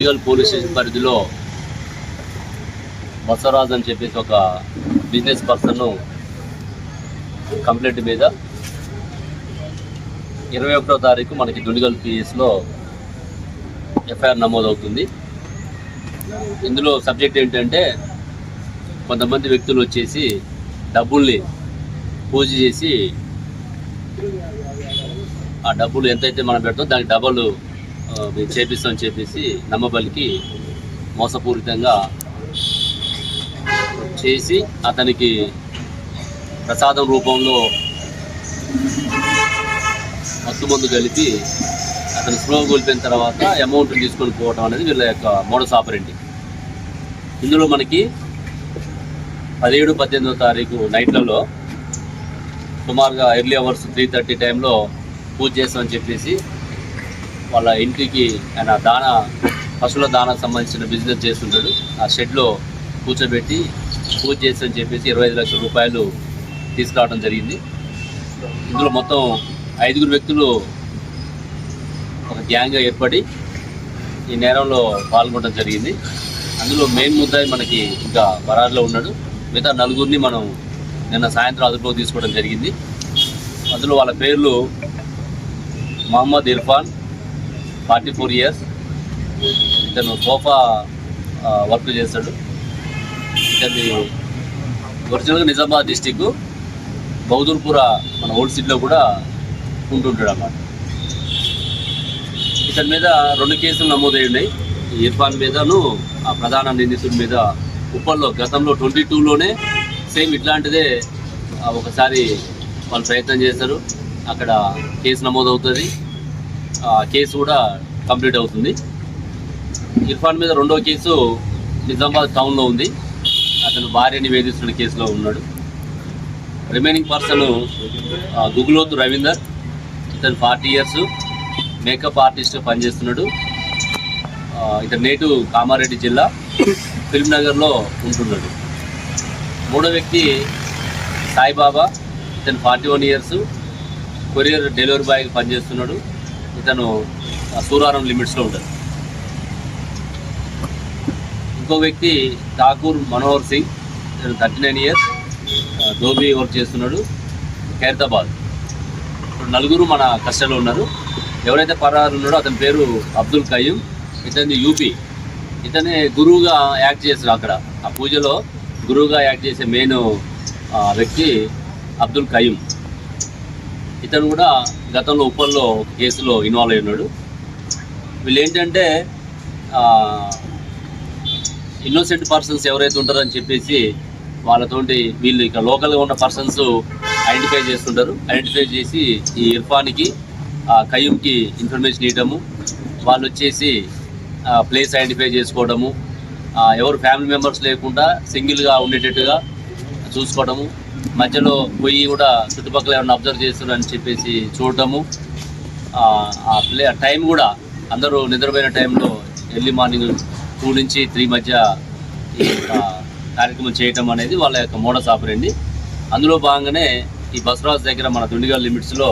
Legal police station పరిధిలో బసవరాజ్ అని చెప్పేసి ఒక బిజినెస్ పర్సన్ కంప్లైంట్ మీద ఇరవై ఒకటో తారీఖు మనకి దుండిగల్ పిఎస్లో ఎఫ్ఐఆర్ నమోదవుతుంది. ఇందులో సబ్జెక్ట్ ఏంటంటే కొంతమంది వ్యక్తులు వచ్చేసి డబ్బుల్ని పూజ చేసి ఆ డబ్బులు ఎంతైతే మనం పెడతాం దానికి డబ్బులు మేము చేపిస్తామని చెప్పేసి నమ్మబలికి మోసపూరితంగా చేసి అతనికి ప్రసాదం రూపంలో మత్తు మందు కలిపి అతను స్లో కోల్పోయిన తర్వాత అమౌంట్ తీసుకొని పోవడం అనేది వీళ్ళ యొక్క మోడస్ ఆపరెంటి ఇందులో మనకి పదిహేడు పద్దెనిమిదో తారీఖు నైట్లలో సుమారుగా ఎర్లీ అవర్స్ త్రీ థర్టీ టైంలో పూజ చేస్తామని చెప్పేసి వాళ్ళ ఇంటికి ఆయన దాన పశువుల దానాకు సంబంధించిన బిజినెస్ చేస్తుంటాడు. ఆ షెడ్లో కూర్చోబెట్టి పూజ చేస్తామని చెప్పేసి ఇరవై ఐదు లక్షల రూపాయలు తీసుకురావడం జరిగింది. ఇందులో మొత్తం ఐదుగురు వ్యక్తులు ఒక గ్యాంగ్గా ఏర్పడి ఈ నేరంలో పాల్గొనడం జరిగింది. అందులో మెయిన్ ముద్దాయి మనకి ఇంకా బరార్లో ఉన్నాడు. మిగతా నలుగురిని మనం నిన్న సాయంత్రం అదుపులో తీసుకోవడం జరిగింది. అందులో వాళ్ళ పేర్లు Mohammed Irfan forty four years. ఇతను సోఫా వర్క్ చేస్తాడు. ఇతని ఒరిజినల్గా నిజామాబాద్ డిస్టిక్ బౌదూర్పుర మన ఓల్డ్ సిటీలో కూడా ఉంటుంటాడు అన్నమాట ఇతని మీద రెండు కేసులు నమోదై ఉన్నాయి. ఈ ఇర్ఫాన్ మీదను ఆ ప్రధాన నిందితుడి మీద ఉప్పల్లో గతంలో ట్వంటీ టూలోనే సేమ్ ఇట్లాంటిదే ఒకసారి వాళ్ళు ప్రయత్నం చేస్తారు అక్కడ కేసు నమోదవుతుంది. కేసు కూడా కంప్లీట్ అవుతుంది. ఇర్ఫాన్ మీద రెండో కేసు నిజామాబాద్ టౌన్లో ఉంది. అతను భార్యని వేధిస్తున్న కేసులో ఉన్నాడు. Remaining person Guguloth Ravinder. ఇతను ఫార్టీ ఇయర్స్ మేకప్ ఆర్టిస్ట్ పనిచేస్తున్నాడు. ఇతను నేటు కామారెడ్డి జిల్లా ఫిల్మ్ నగర్లో ఉంటున్నాడు. మూడో వ్యక్తి సాయిబాబా. ఇతను forty one years courier delivery boy పనిచేస్తున్నాడు. ఇతను సూరారం లిమిట్స్లో ఉంటాడు. ఇంకో వ్యక్తి ఠాకూర్ మనోహర్ సింగ్. ఇతను thirty nine years. Dhobi work చేస్తున్నాడు. ఖైరతాబాద్. ఇప్పుడు నలుగురు మన కష్టంలో ఉన్నారు. ఎవరైతే పరారు ఉన్నాడో అతని పేరు అబ్దుల్ కయ్యూమ్ ఇతని యూపీ. ఇతనే గురువుగా యాక్ట్ చేశారు అక్కడ. ఆ పూజలో గురువుగా యాక్ట్ చేసే మెయిన్ వ్యక్తి అబ్దుల్ కయ్యూమ్ ఇతను కూడా గతంలో ఉప్పల్లో ఒక కేసులో ఇన్వాల్వ్ అయి ఉన్నాడు. వీళ్ళు ఏంటంటే ఇన్నోసెంట్ పర్సన్స్ ఎవరైతే ఉంటారని చెప్పేసి వాళ్ళతోటి వీళ్ళు ఇక్కడ లోకల్గా ఉన్న పర్సన్స్ ఐడెంటిఫై చేస్తుంటారు. ఐడెంటిఫై చేసి ఈ ఇర్ఫాన్కి ఆ కయ్యూమ్కి ఇన్ఫర్మేషన్ ఇవ్వడము. వాళ్ళు వచ్చేసి ప్లేస్ ఐడెంటిఫై చేసుకోవడము. ఎవరు ఫ్యామిలీ మెంబర్స్ లేకుండా సింగిల్గా ఉండేటట్టుగా చూసుకోవడము. మధ్యలో పోయి కూడా చుట్టుపక్కల ఏమైనా అబ్జర్వ్ చేస్తున్నారని చెప్పేసి చూడటము ఆ, ఆ ప్లే టైం కూడా అందరూ నిద్రపోయిన టైంలో ఎర్లీ మార్నింగ్ టూ నుంచి త్రీ మధ్య ఈ కార్యక్రమం చేయటం అనేది వాళ్ళ యొక్క మోడస్ ఆపరండి. అందులో భాగంగానే ఈ బస్రాజ్ దగ్గర మన దుండిగల్ లిమిట్స్లో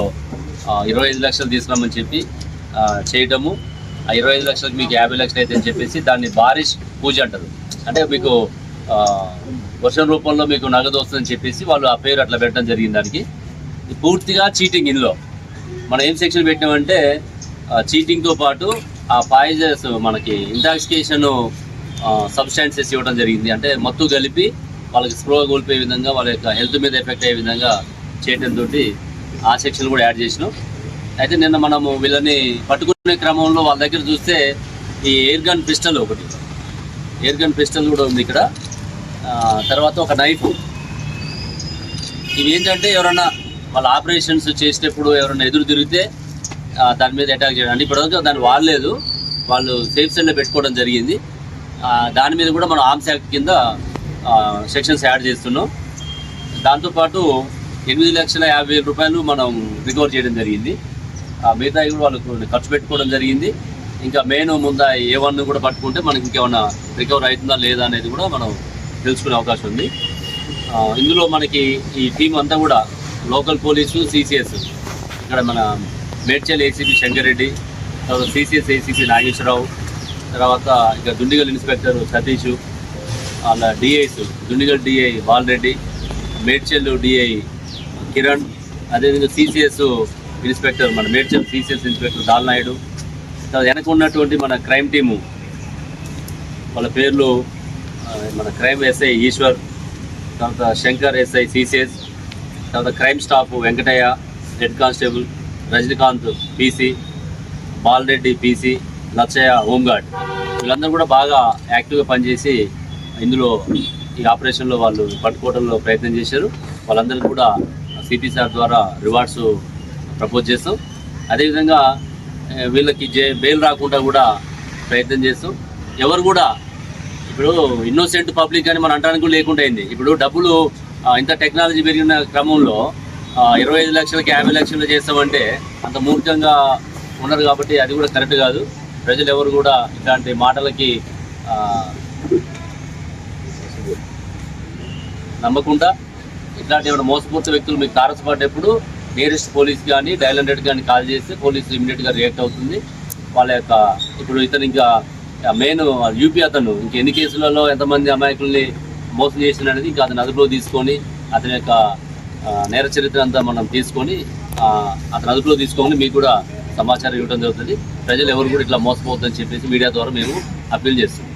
ఇరవై ఐదు లక్షలు తీసుకురామని చెప్పి చేయటము. ఆ ఇరవై ఐదు లక్షలకు మీకు యాభై లక్షలు అయితే అని చెప్పేసి దాన్ని బారిష్ పూజ అంటారు. అంటే మీకు వర్షం రూపంలో మీకు నగదు వస్తుందని చెప్పేసి వాళ్ళు ఆ పేరు అట్లా పెట్టడం జరిగింది దానికి. పూర్తిగా చీటింగ్ ఇందులో. మనం ఏం సెక్షన్ పెట్టినామంటే చీటింగ్తో పాటు ఆ పాయిజన్స్ మనకి ఇంటాక్సికేషన్ సబ్స్టాన్సెస్ ఇవ్వడం జరిగింది. అంటే మత్తు కలిపి వాళ్ళకి స్ప్రో కోల్పోయే విధంగా వాళ్ళ యొక్క హెల్త్ మీద ఎఫెక్ట్ అయ్యే విధంగా చేయడంతో ఆ సెక్షన్ కూడా యాడ్ చేసినాం. అయితే నిన్న మనము వీళ్ళని పట్టుకునే క్రమంలో వాళ్ళ దగ్గర చూస్తే ఈ ఎయిర్ గన్ పిస్టల్ ఒకటి. ఎయిర్ గన్ పిస్టల్ కూడా ఉంది ఇక్కడ. తర్వాత ఒక నైఫ్ ఇవి ఏంటంటే ఎవరన్నా వాళ్ళ ఆపరేషన్స్ చేసేటప్పుడు ఎవరైనా ఎదురు తిరిగితే దాని మీద అటాక్ చేయడం. అంటే ఇప్పటివరకు దాన్ని వాడలేదు. వాళ్ళు సేఫ్ సైడ్లో పెట్టుకోవడం జరిగింది. దాని మీద కూడా మనం ఆర్మ్స్ యాక్ట్ కింద సెక్షన్స్ యాడ్ చేస్తున్నాం. దాంతోపాటు ఎనిమిది లక్షల యాభై వేల రూపాయలు మనం రికవర్ చేయడం జరిగింది. ఆ మిగతా కూడా వాళ్ళు ఖర్చు పెట్టుకోవడం జరిగింది. ఇంకా మెయిన్ ముందా ఏ వన్ కూడా పట్టుకుంటే మనకి ఇంకేమన్నా రికవర్ అవుతుందా లేదా అనేది కూడా మనం తెలుసుకునే అవకాశం ఉంది. ఇందులో మనకి ఈ టీం అంతా కూడా లోకల్ పోలీసు సిసిఎస్ ఇక్కడ మన మేడ్చల్ ఏసీపీ శంకర్రెడ్డి తర్వాత సిసిఎస్ ఏసీపీ నాగేశ్వరరావు తర్వాత ఇక దుండిగల్ ఇన్స్పెక్టర్ సతీష్ వాళ్ళ DIs Dundigal DI Balareddy Medchal DI Kiran అదేవిధంగా సిసిఎస్ ఇన్స్పెక్టర్ మన మేడ్చల్ సిసిఎస్ ఇన్స్పెక్టర్ దాల్నాయుడు తర్వాత వెనక ఉన్నటువంటి మన క్రైమ్ టీము వాళ్ళ పేర్లు మన క్రైమ్ ఎస్ఐ ఈశ్వర్ తర్వాత శంకర్ ఎస్ఐ సిసిఎస్ తర్వాత crime staff Venkataiah head constable Rajinikanth PC Balareddy PC Lachaiah home guard. వీళ్ళందరూ కూడా బాగా యాక్టివ్గా పనిచేసి ఇందులో ఈ ఆపరేషన్లో వాళ్ళు పట్టుకోవడంలో ప్రయత్నం చేశారు. వాళ్ళందరికీ కూడా సిపి సార్ ద్వారా రివార్డ్స్ ప్రపోజ్ చేస్తాం. అదేవిధంగా వీళ్ళకి జే బెయిల్ రాకుండా కూడా ప్రయత్నం చేస్తాం. ఎవరు కూడా ఇప్పుడు ఇన్నోసెంట్ పబ్లిక్ అని మనం అంటానికి కూడా లేకుండా అయింది. ఇప్పుడు డబ్బులు ఇంత టెక్నాలజీ పెరిగిన క్రమంలో ఇరవై ఐదు లక్షలకి యాభై లక్షలు చేస్తామంటే అంత మూర్ఖంగా ఉన్నారు కాబట్టి అది కూడా కరెక్ట్ కాదు. ప్రజలు ఎవరు కూడా ఇట్లాంటి మాటలకి నమ్మకుండా ఇట్లాంటి ఏమైనా మోసపూరిత వ్యక్తులు మీకు తారసపడ్డప్పుడు నియరెస్ట్ పోలీస్ కానీ డైల్ హండ్రెడ్ కానీ కాల్ చేస్తే పోలీసు ఇమీడియట్గా రియాక్ట్ అవుతుంది. వాళ్ళ యొక్క ఇప్పుడు ఇతను ఇంకా మెయిన్ యూపీ అతను. ఇంక ఎన్ని కేసులలో ఎంతమంది అమాయకుల్ని మోసం చేసిన అనేది ఇంకా అతను అదుపులో తీసుకొని అతని యొక్క నేర చరిత్ర అంతా మనం తీసుకొని అతను అదుపులో తీసుకొని మీకు కూడా సమాచారం ఇవ్వడం జరుగుతుంది. ప్రజలు ఎవరు కూడా ఇట్లా మోసపోవద్దని చెప్పేసి మీడియా ద్వారా మేము అప్పీల్ చేస్తాం